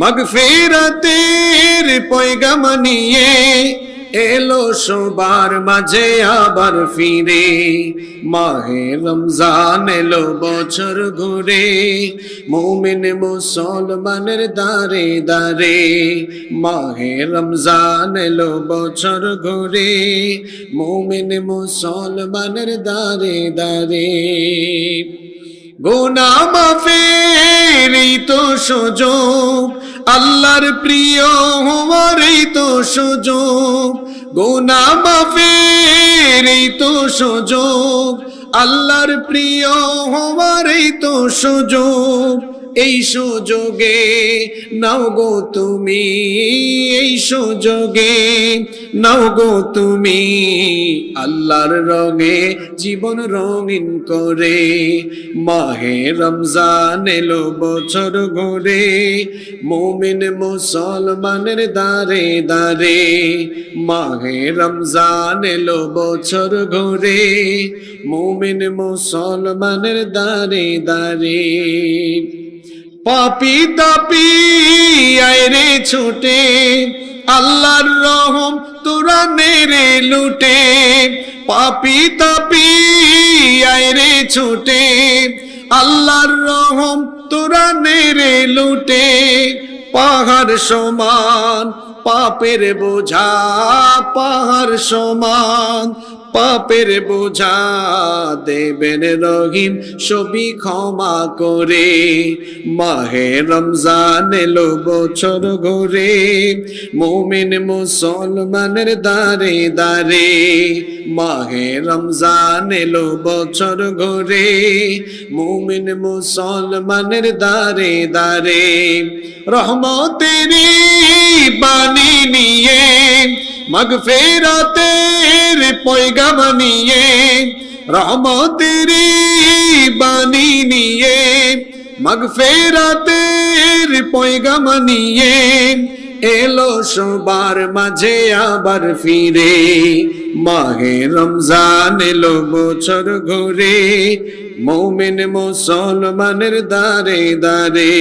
মগফিরাতের পয়গাম নিয়ে এলো সবার মাঝে আবার ফিরে। মাহে রমজান এলো বছর ঘুরে, মুমিন মুসলমানের দারে দারে মাহে রমজান এলো বছর ঘুরে, মুমিন মুসলমানের দারে দারে গোনা মাফের তো সুযোগ আল্লাহর প্রিয় হওয়ার এই তো সুযোগ, গোনা মাফের এই তো সুযোগ, আল্লাহর প্রিয় হওয়ার এই তো সুযোগ। এই সুযোগে নাও গো তুমি, এই সুযোগে নাও গো তুমি আল্লাহর রঙে জীবন রঙিন করে, মাহে রমজান এলো বছর ঘুরে, মোমিন মুসলমানের দারে দারে মাহে রমজান এলো বছর ঘুরে, মোমিন মুসলমানের দারে দারে পাপি তাপি আয়রে ছুটে। আল্লাহর রহম তোরা নেরে লুটে। পাপি তাপি আয়রে ছুটে। আল্লাহর রহম তোরা নেরে লুটে। পাহাড় সমান, পাপের বোঝা পাহাড় সমান। পাপের বোঝা দেবেন রহিম, সবই ক্ষমা করে। মাহে রমজান এলো বছর ঘুরে, মুমিন মুসলমানের দারে দারে মাহে রমজান এলো বছর ঘুরে, মুমিন মুসলমানের দারে দারে রহমতেরি বাণী নিয়ে মগফেরাতের পয়গাম নিয়ে, রহমতেরি বাণী নিয়ে, মগফেরাতের পয়গাম নিয়ে এলো সবার মাঝে আবার ফিরে। মাহে রমজান এলো বছর ঘুরে, মৌমিন মুসলমানের দারে দারে